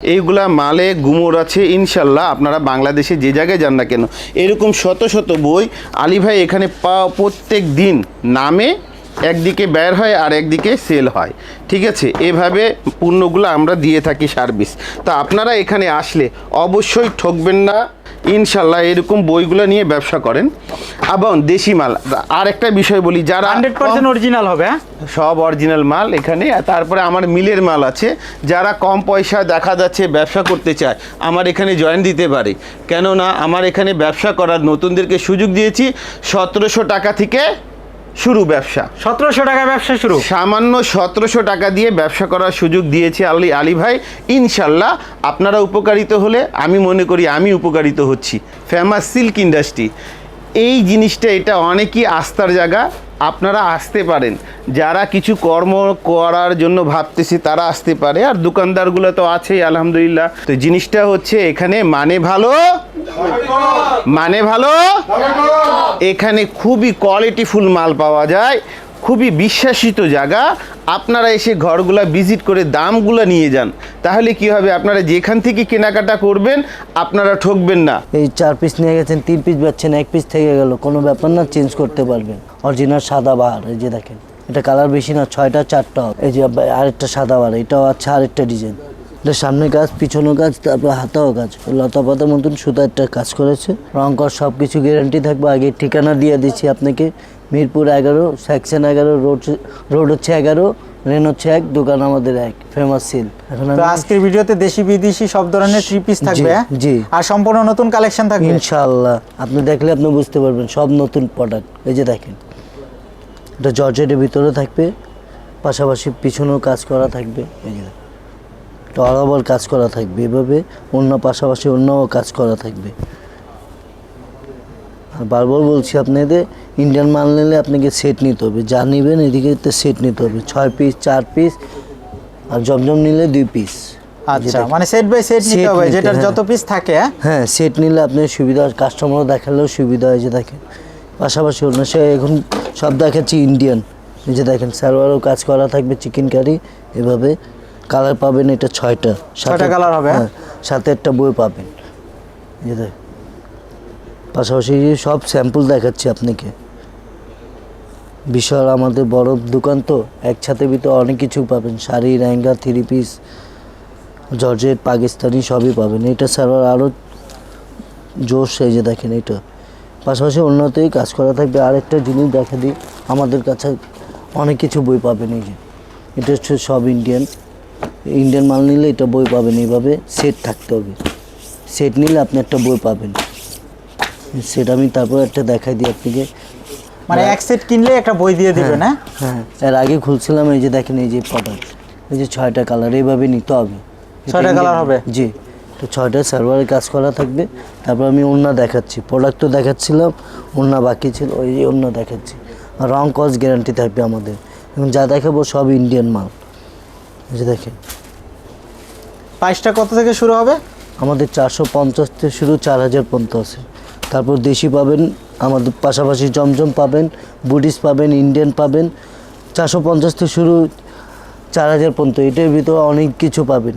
এইগুলা মালে গুমোর আছে, ইনশাল্লাহ আপনারা বাংলাদেশে যে জায়গায় যান না কেন, এরকম শত শত বই আলী ভাই এখানে পা, প্রত্যেক দিন নামে একদিকে বের হয় আর একদিকে সেল হয়। ঠিক আছে? এভাবে পণ্যগুলো আমরা দিয়ে থাকি সার্ভিস তো আপনারা এখানে আসলে অবশ্যই ঠকবেন না। ইনশাল্লাহ এরকম বইগুলো নিয়ে ব্যবসা করেন। এবং দেশি মাল আর একটা বিষয় বলি যারা হান্ড্রেড পার্সেন্ট অরিজিনাল হবে হ্যাঁ? সব অরিজিনাল মাল এখানে। তারপরে আমার মিলের মাল আছে। যারা কম পয়সা দেখা যাচ্ছে ব্যবসা করতে চায় আমার এখানে জয়েন দিতে পারে। কেননা আমার এখানে ব্যবসা করার নতুনদেরকে সুযোগ দিয়েছি। সতেরোশো টাকা থেকে শুরু ব্যবসা। সতেরোশো টাকা ব্যবসা শুরু? সামান্য সতেরোশো টাকা দিয়ে ব্যবসা করার সুযোগ দিয়েছে আলী আলী ভাই। ইনশাল্লাহ আপনারা উপকারিত হলে আমি মনে করি আমি উপকারিত হচ্ছি। Famous silk industry. এই জিনিসটা এটা অনেকই আস্থার জায়গা। আপনারা আসতে পারেন। যারা কিছু কর্ম করার জন্য ভাবতেছে তারা আসতে পারে। আর দোকানদারগুলো তো আছেই আলহামদুলিল্লাহ। তো জিনিসটা হচ্ছে এখানে মানে ভালো? মানে ভালো? এখানে খুবই কোয়ালিটিফুল মাল পাওয়া যায়। খুবই বিশ্বাসিত জায়গা। আপনারা এসে ঘরগুলা ভিজিট করে দামগুলো নিয়ে যান। তাহলে কি হবে? আপনারা যেখান থেকে কেনাকাটা করবেন, আপনারা ঠকবেন না। এই চার পিস নিয়ে গেছেন, তিন পিস পাচ্ছেন এক পিস থেকে গেল। কোনো ব্যাপার না চেঞ্জ করতে পারবেন। অরিজিনাল সাদা বাহার এই যে দেখেন। এটা কালার বেশি না, ছয়টা, চারটা। এই যে আরেকটা সাদা বার, এটাও আছে আরেকটা ডিজাইন এটা সামনে কাজ পিছনে কাজ তারপর হাতাও কাজ লতা পাতার মতন সুতা একটা কাজ করেছে। রং কর সব কিছু গ্যারান্টি থাকবে। আগে ঠিকানা দিয়ে দিচ্ছি আপনাকে। মিরপুর এগারো সেকশন এগারো রোড রোড হচ্ছে এগারো রেন হচ্ছে এক দোকান আমাদের এক ফেমাস সিল তো আজকের ভিডিওতে দেশি বিদেশি সব ধরনের থ্রি পিস থাকবে জি, হ্যাঁ? জি। আর সম্পূর্ণ নতুন কালেকশন থাকবে? ইনশাআল্লাহ। আপনি দেখলে আপনি বুঝতে পারবেন সব নতুন প্রোডাক্ট এই যে দেখেন। এটা জর্জেটের ভিতরে থাকবে। পাশাপাশি পিছনেও কাজ করা থাকবে। এই যে অরাবল কাজ করা থাকবে। এভাবে অন্য পাশাপাশি অন্যও কাজ করা থাকবে। আর বারবার বলছি আপনাদের ইন্ডিয়ান মাল নিলে আপনাকে সেট নিতে হবে। যা নেবেন এদিকে সেট নিতে হবে। ছয় পিস চার পিস আর জমজম নিলে দুই পিস আচ্ছা মানে সেট বাই সেট নিতে হবে যেটার হ্যাঁ। যত পিস থাকে হ্যাঁ? হ্যাঁ সেট নিলে আপনার সুবিধা কাস্টমারও দেখালেও সুবিধা হয় যে দেখেন। পাশাপাশি অন্য সে এখন সব দেখাচ্ছি ইন্ডিয়ান এই যে দেখেন সালোয়ারও কাজ করা থাকবে চিকেন কারি এভাবে। কালার পাবেন এটা ছয়টা। ছয়টা কালার হবে, হ্যাঁ? সাথে একটা বই পাবেন। পাশাপাশি সব স্যাম্পল দেখাচ্ছি আপনাকে। বিশাল আমাদের বড় দোকান তো একসাথে ভিতরে অনেক কিছু পাবেন। Sari lehenga three piece georgette Pakistani সবই পাবেন। এটা সার্ভার আরও জোশ এই যে দেখেন এটা। পাশাপাশি অন্যতেই কাজ করা থাকবে। আরেকটা জিনিস দেখা দিই আমাদের কাছে অনেক কিছু বই পাবেন এই যে। এটা হচ্ছে সব ইন্ডিয়ান ইন্ডিয়ান মাল নিলে এটা বই পাবেন এইভাবে সেট থাকতে হবে। সেট নিলে আপনি একটা বই পাবেন। সেট আমি তারপর একটা দেখাই দিই আপনাকে। মানে এক সেট কিনলে একটা বই দিয়ে দিবেন হ্যাঁ হ্যাঁ? এর আগে খুলছিলাম এই যে দেখেন এই যে প্রোডাক্ট এই যে ছয়টা কালার এইভাবে নিতে হবে। ছয়টা colour হবে? জি। তো ছয়টা সার্ভারে কাজ করা থাকবে। তারপর আমি ওন্না দেখাচ্ছি। প্রোডাক্ট তো দেখাচ্ছিলাম ওন্না বাকি ছিল ওই যে অন্য দেখাচ্ছি। রং কস গ্যারান্টি থাকবে আমাদের। এবং যা দেখাবো সব ইন্ডিয়ান মাল। এই যে দেখেন। প্রাইসটা কত থেকে শুরু হবে? আমাদের চারশো পঞ্চাশ থেকে শুরু, চার হাজার পর্যন্ত আছে। তারপর দেশি পাবেন, আমাদের পাশাপাশি জমজম পাবেন বুডিস পাবেন, ইন্ডিয়ান পাবেন। চারশো পঞ্চাশ থেকে শুরু, চার হাজার পর্যন্ত। এটার ভিতরে অনেক কিছু পাবেন।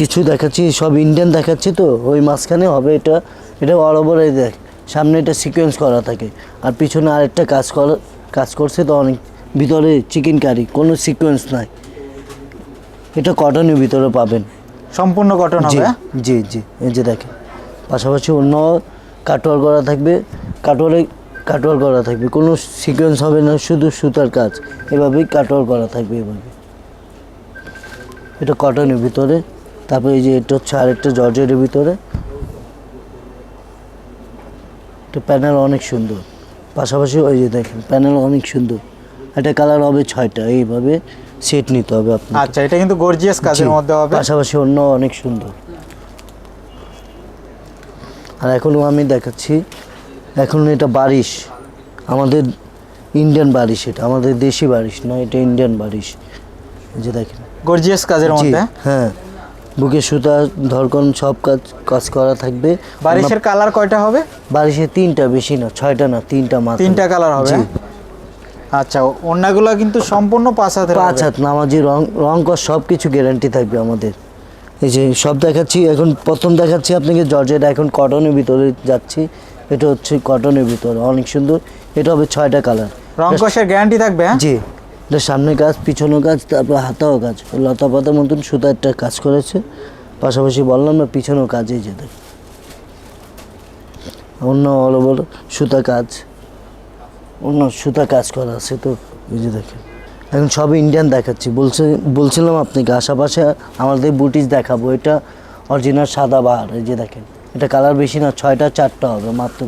কিছু দেখাচ্ছি, সব ইন্ডিয়ান দেখাচ্ছি তো, ওই মাঝখানে হবে এটা। এটা বরাবর এই দেখ, সামনে এটা সিকোয়েন্স করা থাকে। আর পিছনে আরেকটা কাজ করা, কাজ করছে তো অনেক, ভিতরে চিকেন কারি কোনো সিকোয়েন্স নাই। এটা কটনের ভিতরে পাবেন। সম্পূর্ণ কটন হবে? জি জি এই যে দেখেন। পাশাপাশি অন্য কাটোয়ার করা থাকবে কাটোয়ারে কাটোয়ার করা থাকবে। কোনো সিকোয়েন্স হবে না শুধু সুতার কাজ। এভাবেই কাটোয়ার করা থাকবে এভাবে। এটা কটনের ভিতরে। তারপরে এই যে এটা হচ্ছে আরেকটা জর্জেটের ভিতরে। এটা প্যানেল অনেক সুন্দর। পাশাপাশি ওই যে দেখেন প্যানেল অনেক সুন্দর। এটা কালার হবে ছয়টা। এইভাবে সেট নিতে হবে আপনার আচ্ছা এটা কিন্তু গর্জিয়াস কাজের মধ্যে হবে। পাশাপাশি অন্য অনেক সুন্দর। আর এখনও আমি দেখাচ্ছি এখন এটা বারিশ। আমাদের ইন্ডিয়ান বারিশ এটা আমাদের দেশি বারিশ না এটা ইন্ডিয়ান বারিশ। যে দেখেন। গর্জিয়াস কাজের মধ্যে। হ্যাঁ। বুকে সুতা ধরকন সব কাজ কাজ করা থাকবে। বারিশের কালার কয়টা হবে? বারিশে তিনটা বেশি না ছয়টা না তিনটা মাত্র। তিনটা কালার হবে? আচ্ছা অন্যগুলো কিন্তু সম্পূর্ণ পাঁচ হাতের পাঁচ হাত নামাজি রং রং কর সব কিছু গ্যারান্টি থাকবে আমাদের। এই যে সব দেখাচ্ছি এখন প্রথম দেখাচ্ছি আপনাকে জর্জেট এখন কটনের ভিতরে যাচ্ছি। এটা হচ্ছে কটনের ভিতরে অনেক সুন্দর। এটা হবে ছয়টা কালার রং কষের গ্যারান্টি থাকবে হ্যাঁ? জি এটা সামনে কাজ পিছনে কাজ তারপর হাতাও কাজ। লতা পাতার মতন সুতা একটা কাজ করেছে। পাশাপাশি বললাম না পিছনেও কাজেই যেতে অন্য অল ওভার সুতা কাজ। অন্য সুতা কাজ করা আছে তো এই যে দেখেন। এখন সব ইন্ডিয়ান দেখাচ্ছি। বলছে বলছিলাম আপনাকে আশেপাশে আমাদের বুটিস দেখাবো। এটা অরিজিনাল সাদা বাহার এই যে দেখেন। এটা কালার বেশি না ছয়টা চারটা হবে মাত্র।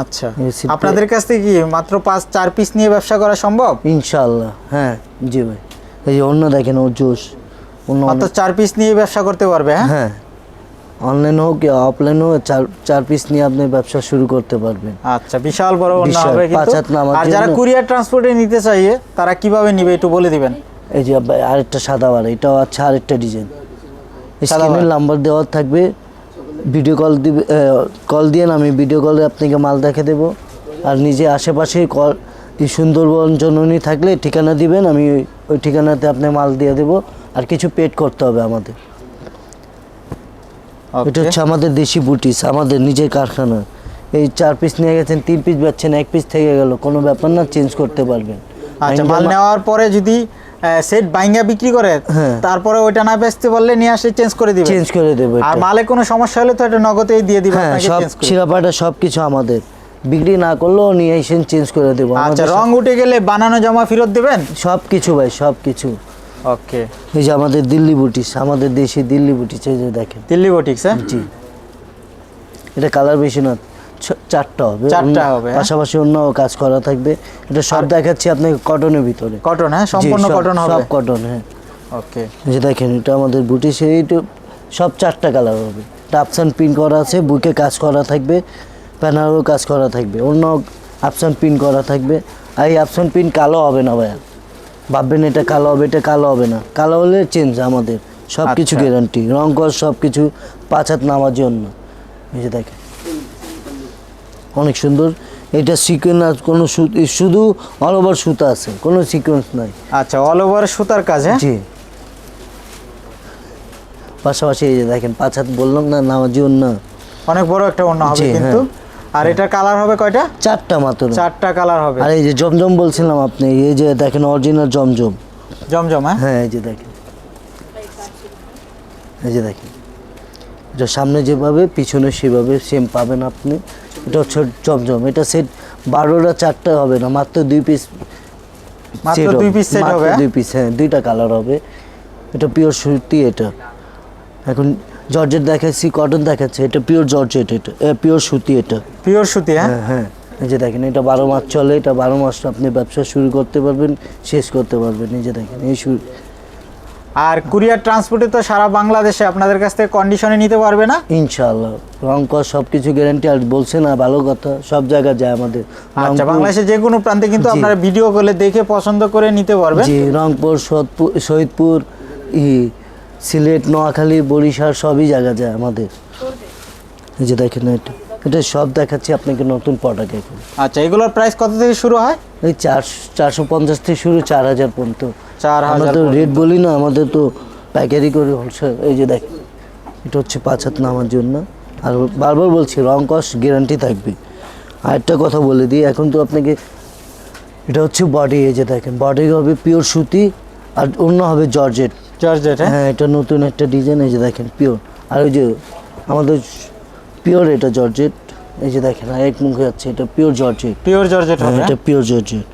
আচ্ছা। আপনাদের কাছ থেকে কি মাত্র পাঁচ চার পিস নিয়ে ব্যবসা করা সম্ভব? ইনশাল্লাহ হ্যাঁ জি ভাই। এই অন্য দেখেন ওর জোশ। অন্য মাত্র চার পিস নিয়ে ব্যবসা করতে পারবে হ্যাঁ? হ্যাঁ। অনলাইন হোক কি অফলাইন হোক চার চার পিস নিয়ে আপনি ব্যবসা শুরু করতে পারবেন। আচ্ছা বিশাল বড় অন্য হবে কিন্তু। আর যারা কুরিয়ার ট্রান্সপোর্টে নিতে চাইয়ে তারা কীভাবে নিবে একটু বলে দিবেন? এই যে আরেকটা সাদা বার এটাও আছে আরেকটা ডিজাইন স্ক্রিনের নাম্বার দেওয়া থাকবে। ভিডিও কল দিবে কল দিয়ে আমি ভিডিও কলে আপনাকে মাল দেখে দেব। আর নিজে আশেপাশে কল সুন্দরবন জননী থাকলে ঠিকানা দিবেন আমি ওই- ওই ঠিকানাতে আপনি মাল দিয়ে দেব। আর কিছু পেড করতে হবে আমাদের। এটা হচ্ছে আমাদের দেশি বুটিস আমাদের নিজের কারখানা। এই চার পিস নিয়ে গেছেন তিন পিস বেচছেন এক পিস থেকে গেল। কোনো ব্যাপার না চেঞ্জ করতে পারবেন। আচ্ছা মাল নেওয়ার পরে যদি সেট বাইঙ্গা বিক্রি করে হ্যাঁ। তারপরে ওইটা না বেচতে পারলে নিয়ে আসলে চেঞ্জ করে দিবে। চেঞ্জ করে দেবো আর মালে কোনো সমস্যা হলে তো এটা নগদেই দিয়ে দিবে হ্যাঁ সব ছিঁড়াপাটা সব কিছু আমাদের। বিক্রি না করলেও নিয়ে এসে চেঞ্জ করে দেবো। আচ্ছা রং উঠে গেলে বানানো জমা ফেরত দিবেন? সব কিছু ভাই সব কিছু ওকে এই যে আমাদের দিল্লি বুটিস আমাদের দেশি দিল্লি বুটিস এই যে দেখেন। দিল্লি বটিক্স হ্যাঁ? জি। এটা কালার বেশি না চারটা হবে। চারটা হবে, হ্যাঁ। পাশাপাশি অন্য কাজ করা থাকবে। এটা সব দেখাচ্ছি আপনাকে কটনের ভিতরে। কটন হ্যাঁ? সম্পূর্ণ কটন হবে। সব কটন হ্যাঁ। ওকে এই যে দেখেন এটা আমাদের বুটিস এইটা সব চারটা কালার হবে। আপসান পিন করা আছে বুকে কাজ করা থাকবে প্যানারও কাজ করা থাকবে। অন্য আপসান পিন করা থাকবে। আর এই আপসান পিন কালো হবে না ভাইয়া। ভাববেন এটা কালো হবে এটা কালো হবে না। কালো হলে চেঞ্জ আমাদের। সব কিছু আচ্ছা। গ্যারান্টি রং কর সব কিছু পাঁচ হাত নামার জন্য। এই যে দেখেন। অনেক সুন্দর। এটা সিকোয়েন্স আর কোনো শুধু অল ওভার সুতা আছে। কোনো সিকোয়েন্স নাই। আচ্ছা অল ওভার সুতার কাজ হ্যাঁ? জি। পাশাপাশি এই যে দেখেন পাঁচ হাত বললাম না নামার জন্য। অনেক বড় একটা অন্য হবে কিন্তু। আর এটার কালার হবে কয়টা? চারটা মাত্র। চারটা কালার হবে। আর এই যে জমজম বলছিলাম আপনি এই যে দেখেন অরিজিনাল জমজম। জমজম হ্যাঁ? হ্যাঁ এই যে দেখেন। এই যে দেখেন। এটা সামনে যেভাবে পিছনে সেভাবে সেম পাবেন আপনি। এটা হচ্ছে জমজম। এটা সেট বারোটা চারটা হবে না মাত্র দুই পিস মাত্র দুই পিস সেট হবে, হ্যাঁ? দুই পিস হ্যাঁ দুইটা কালার হবে। এটা পিওর সুতি এটা। এখন জর্জেট দেখাচ্ছি কটন দেখাচ্ছে এটা পিওর জর্জেট এটা পিওর সুতি এটা। পিওর সুতি হ্যাঁ? হ্যাঁ হ্যাঁ। এই যে দেখেন এটা বারো মাস চলে এটা বারো মাস আপনি ব্যবসা শুরু করতে পারবেন শেষ করতে পারবেন এই যে দেখেন এই শুরু আর কুরিয়ার ট্রান্সপোর্টে তো সারা বাংলাদেশে আপনাদের কাছ থেকে কন্ডিশনে নিতে পারবে না? ইনশাআল্লাহ। কর সব কিছু গ্যারান্টি আর বলছে না ভালো কথা সব জায়গায় যায় আমাদের। আচ্ছা বাংলাদেশের যে কোনো প্রান্তে কিন্তু আপনারা ভিডিও করলে দেখে পছন্দ করে নিতে পারবেন। জি রংপুর সোদপুর শহীদপুর ই সিলেট নোয়াখালী বরিশাল সবই জায়গা যায় আমাদের। এই যে দেখেন এটা। এটা সব দেখাচ্ছি আপনাকে নতুন প্রোডাক্ট এখন আচ্ছা এগুলোর প্রাইস কত থেকে শুরু হয়? এই চার চারশো পঞ্চাশ থেকে শুরু চার হাজার পর্যন্ত। চার আমরা হাজার তো রেট বলি না আমাদের তো পাইকারি করে হোলসেল এই যে দেখ এটা হচ্ছে পাঁচ হাত নামার জন্য। আর বারবার বলছি রং কস্ট গ্যারান্টি থাকবে। আর একটা কথা বলে দিই এখন তো আপনাকে এটা হচ্ছে বডি এই যে দেখেন। বডি হবে পিওর সুতি আর অন্য হবে জর্জেট। জর্জেট হ্যাঁ হ্যাঁ এটা নতুন একটা ডিজাইন এই যে দেখেন পিওর আর ওই যে আমাদের পিওর এটা জর্জেট এই যে দেখেন আর এক মুখে যাচ্ছে এটা পিওর জর্জেট পিওর জর্জেট হ্যাঁ হবে এটা পিওর জর্জেট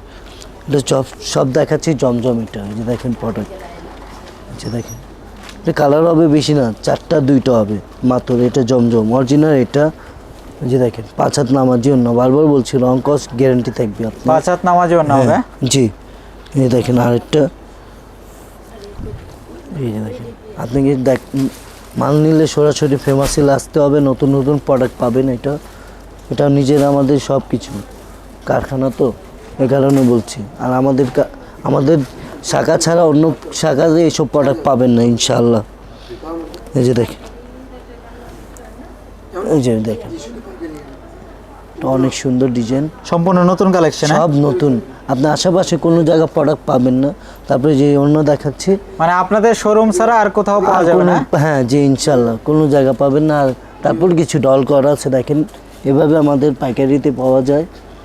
এটা সব সব দেখাচ্ছি জমজম এটা এই যে দেখেন প্রোডাক্ট যে দেখেন এটা কালার হবে বেশি না চারটা দুইটা হবে মাত্র এটা জমজম। অরিজিনাল এটা এই যে দেখেন পাঁচ হাত নামার জন্য বারবার বলছি রং কস্ট গ্যারান্টি থাকবে পাঁচ হাত নামার জন্য হবে হ্যাঁ, জি। এই দেখেন আরেকটা এই যে দেখেন আপনি কি দেখ মাল নিলে সরাসরি ফেমাসিল আসতে হবে নতুন নতুন প্রোডাক্ট পাবেন এটা। এটা নিজের আমাদের সব কিছু কারখানা তো এ কারণে বলছি। আর আমাদের আমাদের শাখা ছাড়া অন্য শাখাতে এইসব প্রোডাক্ট পাবেন না ইনশাআল্লাহ। এই যে দেখেন। এই যে দেখেন। অনেক সুন্দর ডিজাইন সম্পূর্ণ নতুন কালেকশন সব নতুন। আপনি আশেপাশে কোনো জায়গা প্রোডাক্ট পাবেন না। তারপরে যে অন্য দেখাচ্ছি। মানে আপনাদের শোরুম ছাড়া আর কোথাও পাওয়া যাবে না? হ্যাঁ জি ইনশাল্লাহ কোনো জায়গা পাবেন না। আর তারপর কিছু ডল করা আছে দেখেন। এভাবে আমাদের পাইকারিতে পাওয়া যায়।